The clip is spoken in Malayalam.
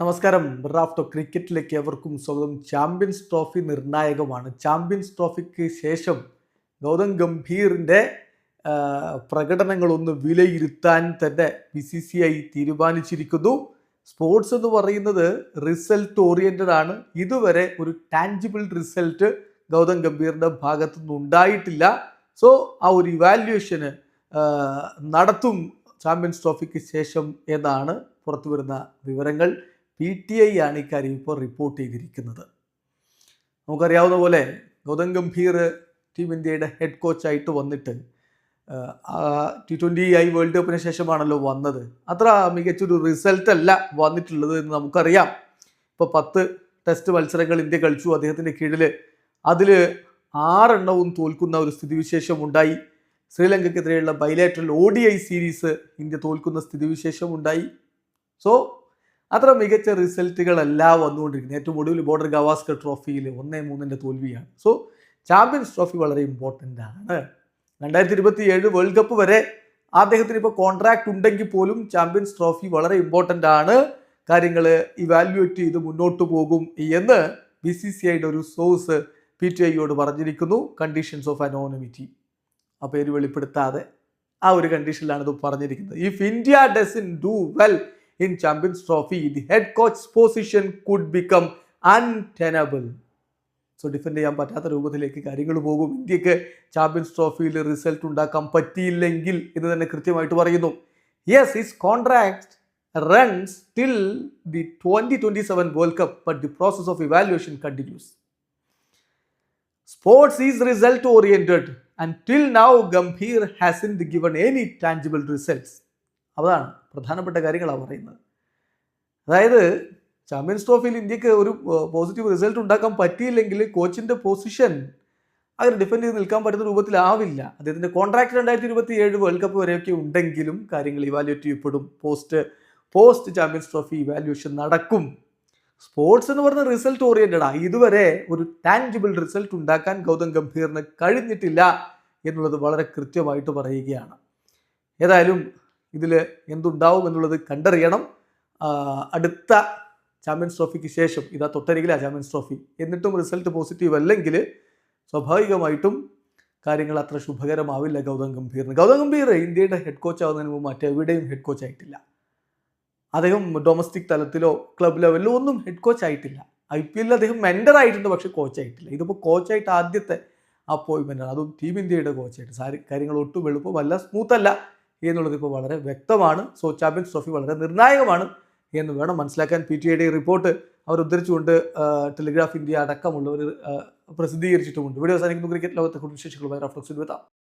നമസ്കാരം. റാഫ്റ്റോ ക്രിക്കറ്റിലേക്ക് എവർക്കും സ്വാഗതം. ചാമ്പ്യൻസ് ട്രോഫി നിർണായകമാണ്. ചാമ്പ്യൻസ് ട്രോഫിക്ക് ശേഷം ഗൗതം ഗംഭീറിന്റെ പ്രകടനങ്ങളൊന്ന് വിലയിരുത്താൻ തന്നെ ബി സി സി ഐ തീരുമാനിച്ചിരിക്കുന്നു. സ്പോർട്സ് എന്ന് പറയുന്നത് റിസൾട്ട് ഓറിയന്റഡ് ആണ്. ഇതുവരെ ഒരു ടാഞ്ചിബിൾ റിസൾട്ട് ഗൗതം ഗംഭീറിന്റെ ഭാഗത്തു നിന്ന് ഉണ്ടായിട്ടില്ല. സോ ആ ഒരു ഇവാല്യുവേഷന് നടത്തും ചാമ്പ്യൻസ് ട്രോഫിക്ക് ശേഷം എന്നാണ് പുറത്തു വരുന്ന വിവരങ്ങൾ. പി ടി ഐ ആണ് ഇക്കാര്യം ഇപ്പോൾ റിപ്പോർട്ട് ചെയ്തിരിക്കുന്നത്. നമുക്കറിയാവുന്ന പോലെ ഗൗതം ഗംഭീർ ടീം ഇന്ത്യയുടെ ഹെഡ് കോച്ചായിട്ട് വന്നിട്ട് ടി ട്വന്റി ഐ വേൾഡ് കപ്പിന് ശേഷമാണല്ലോ വന്നത്. അത്ര മികച്ചൊരു റിസൾട്ട് അല്ല വന്നിട്ടുള്ളത് എന്ന് നമുക്കറിയാം. ഇപ്പോൾ പത്ത് ടെസ്റ്റ് മത്സരങ്ങൾ ഇന്ത്യ കളിച്ചു. അദ്ദേഹത്തിന്റെ കീഴിൽ അതിൽ ആറെണ്ണവും തോൽക്കുന്ന ഒരു സ്ഥിതിവിശേഷം ഉണ്ടായി ശ്രീലങ്കയ്ക്കെതിരെയുള്ള ബൈലാറ്ററൽ ഒ സീരീസ് ഇന്ത്യ തോൽക്കുന്ന സ്ഥിതിവിശേഷം ഉണ്ടായി സോ അത്ര മികച്ച റിസൾട്ടുകളല്ല വന്നുകൊണ്ടിരിക്കുന്നത്. ഏറ്റവും ഒടുവിൽ ബോർഡർ ഗവാസ്കർ ട്രോഫിയിൽ ഒന്നേ മൂന്നിന്റെ തോൽവിയാണ്. സോ ചാമ്പ്യൻസ് ട്രോഫി വളരെ ഇമ്പോർട്ടന്റ് ആണ്. രണ്ടായിരത്തി ഇരുപത്തി ഏഴ് വേൾഡ് കപ്പ് വരെ അദ്ദേഹത്തിന് ഇപ്പോൾ കോൺട്രാക്ട് ഉണ്ടെങ്കിൽ പോലും ചാമ്പ്യൻസ് ട്രോഫി വളരെ ഇമ്പോർട്ടന്റ് ആണ്. കാര്യങ്ങൾ ഇവാലുവേറ്റ് ചെയ്ത് മുന്നോട്ട് പോകും എന്ന് ബി സി സി ഐയുടെ ഒരു സോഴ്സ് പി ടി ഐയോട് പറഞ്ഞിരിക്കുന്നു. കണ്ടീഷൻസ് ഓഫ് അനോണിമിറ്റി ആ പേര് വെളിപ്പെടുത്താതെ ആ ഒരു കണ്ടീഷനിലാണ് ഇത് പറഞ്ഞിരിക്കുന്നത്. If India does in do well in champions trophy the head coach position could become untenable so defend ചെയ്യാൻ പറ്റാത്ത രൂപത്തിലേക്ക് കാര്യങ്ങൾ പോകും. ഇന്ത്യയ്ക്ക് ചാമ്പ്യൻസ് ട്രോഫിയിൽ റിസൾട്ട് ഉണ്ടാക്കാൻ പറ്റിയില്ലെങ്കിൽ എന്ന് തന്നെ കൃത്യമായിട്ട് പറയുന്നു. Yes is contract runs till the twenty twenty seven world cup but the process of evaluation continues sports is result oriented and till now Gambhir hasn't given any tangible results അതാണ് പ്രധാനപ്പെട്ട കാര്യങ്ങളാണ് പറയുന്നത്. അതായത് ചാമ്പ്യൻസ് ട്രോഫിയിൽ ഇന്ത്യയ്ക്ക് ഒരു പോസിറ്റീവ് റിസൾട്ട് ഉണ്ടാക്കാൻ പറ്റിയില്ലെങ്കിൽ കോച്ചിന്റെ പൊസിഷൻ അങ്ങനെ ഡിഫെൻഡ് ചെയ്ത് നിൽക്കാൻ പറ്റുന്ന രൂപത്തിലാവില്ല. അദ്ദേഹത്തിന്റെ കോൺട്രാക്ട് രണ്ടായിരത്തി ഇരുപത്തി ഏഴ് വേൾഡ് കപ്പ് വരെയൊക്കെ ഉണ്ടെങ്കിലും കാര്യങ്ങൾ ഇവാലുവേറ്റ് ചെയ്യപ്പെടും. Post post champions trophy evaluation നടക്കും. സ്പോർട്സ് എന്ന് പറഞ്ഞ റിസൾട്ട് ഓറിയന്റഡ് ആ. ഇതുവരെ ഒരു ടാൻജിബിൾ റിസൾട്ട് ഉണ്ടാക്കാൻ ഗൗതം ഗംഭീറിന് കഴിഞ്ഞിട്ടില്ല എന്നുള്ളത് വളരെ കൃത്യമായിട്ട് പറയുകയാണ്. ഏതായാലും ഇതിൽ എന്തുണ്ടാവും എന്നുള്ളത് കണ്ടറിയണം. അടുത്ത ചാമ്പ്യൻസ് ട്രോഫിക്ക് ശേഷം ഇതാ തൊട്ടരികിലാ ചാമ്പ്യൻസ് ട്രോഫി. എന്നിട്ടും റിസൾട്ട് പോസിറ്റീവ് അല്ലെങ്കിൽ സ്വാഭാവികമായിട്ടും കാര്യങ്ങൾ അത്ര ശുഭകരമാവില്ല ഗൗതം ഗംഭീറിന്. ഗൗതം ഗംഭീർ ഇന്ത്യയുടെ ഹെഡ് കോച്ച് ആവുന്നതിന് മുമ്പ് മറ്റെവിടെയും ഹെഡ് കോച്ച് ആയിട്ടില്ല. അദ്ദേഹം ഡൊമസ്റ്റിക് തലത്തിലോ ക്ലബ് ലെവലിലോ ഒന്നും ഹെഡ് കോച്ച് ആയിട്ടില്ല. ഐ പി എല്ലിൽ അദ്ദേഹം മെൻഡർ ആയിട്ടുണ്ട് പക്ഷേ കോച്ച് ആയിട്ടില്ല. ഇതിപ്പോൾ കോച്ചായിട്ട് ആദ്യത്തെ അപ്പോയിൻമെന്റ് ആണ്. അതും ടീം ഇന്ത്യയുടെ കോച്ചായിട്ട് സാരി കാര്യങ്ങൾ ഒട്ടും എളുപ്പമല്ല സ്മൂത്തല്ല എന്നുള്ളത് ഇപ്പോൾ വളരെ വ്യക്തമാണ്. സോ ചാമ്പ്യൻസ് ട്രോഫി വളരെ നിർണായകമാണ് എന്ന് വേണം മനസ്സിലാക്കാൻ. പി ടി ഐയുടെ റിപ്പോർട്ട് അവർ ഉദ്ധരിച്ചുകൊണ്ട് ടെലിഗ്രാഫ് ഇന്ത്യ അടക്കമുള്ളവർ പ്രസിദ്ധീകരിച്ചിട്ടുമുണ്ട്. വീഡിയോ അവസാനിക്കുന്നു. ക്രിക്കറ്റ് ലോകത്തെ കുടുംബശേഷികളുമായി റഫ്ലക്സ് എത്താം